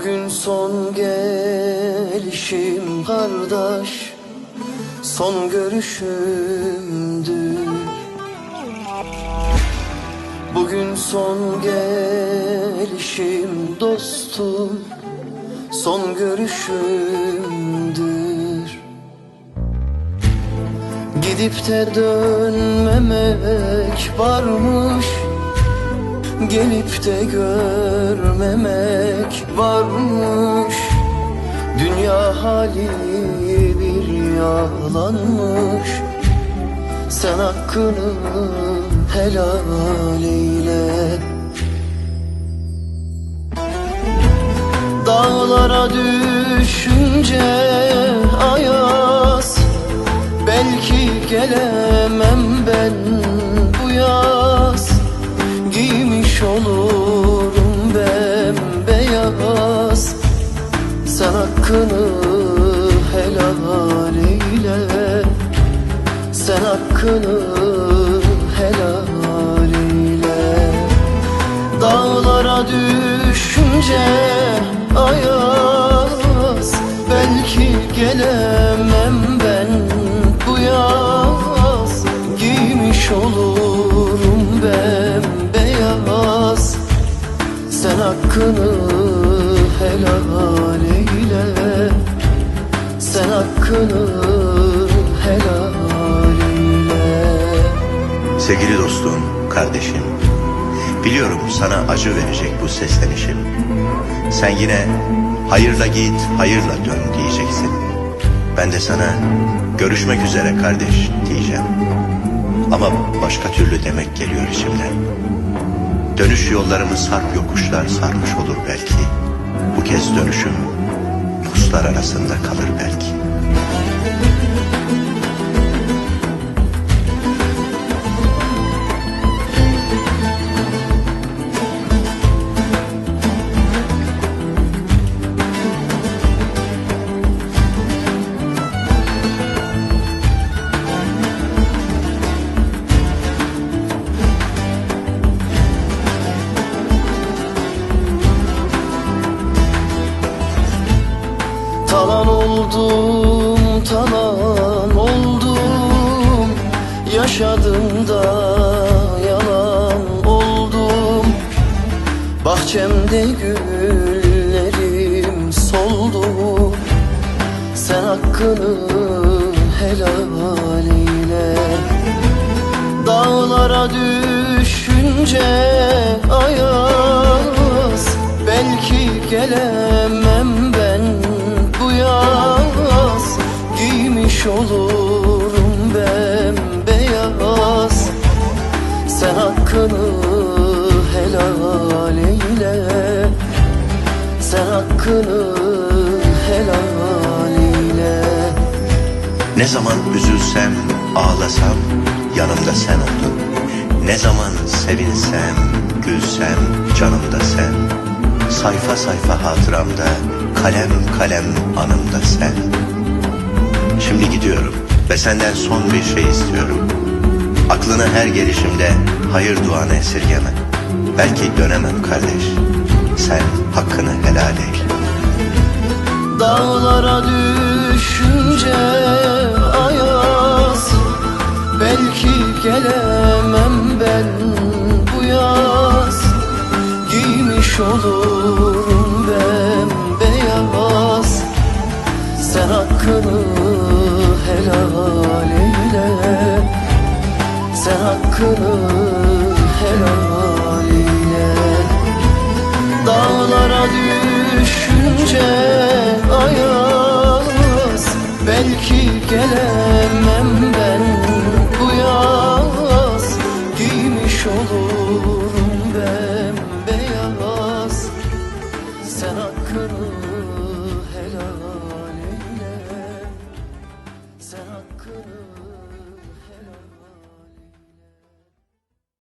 Bugün son gelişim kardeş Son görüşümdür. Bugün son gelişim dostum Son görüşümdür. Gidip de dönmemek varmış Gelip de görmemek varmış. Dünya hali bir yalanmış. Sen hakkını helal eyle. Dağlara düşünce ayaz Belki gelemem ben bu yaz. Giymiş olurum Sen hakkını helal eyle. Dağlara düşünce ayaz Belki gelemem ben bu yaz. Giymiş olurum bembeyaz Sen hakkını helal eyle. Sen hakkını Sevgili dostum, kardeşim. Biliyorum sana acı verecek bu seslenişim. Sen yine hayırla git, hayırla dön diyeceksin. Ben de sana görüşmek üzere kardeş diyeceğim. Ama başka türlü demek geliyor içimden. Dönüş yollarımız sarp yokuşlar sarmış olur belki. Bu kez dönüşüm puslar arasında kalır belki. Oldum, talan oldum. Yaşadım da yalan oldum. Bahçemde güllerim soldu. Sen hakkını helal eyle. Dağlara düşünce ayaz Belki gelemem Giymiş olurum bembeyaz Sen hakkını helal eyle Sen hakkını helal eyle Ne zaman üzülsem, ağlasam yanımda sen oldun. Ne zaman sevinsem, gülsem canımda sen. Sayfa sayfa hatıramda, kalem kalem anımda sen. Şimdi gidiyorum ve senden son bir şey istiyorum. Aklına her gelişimde hayır duanı esirgeme. Belki dönemem kardeş. Sen hakkını helal eyle. Dağlara düşünce ayaz Belki gelemem ben bu yaz Giymiş olurum Hakkını helal eyle Dağlara düşünce ayaz Belki gelemem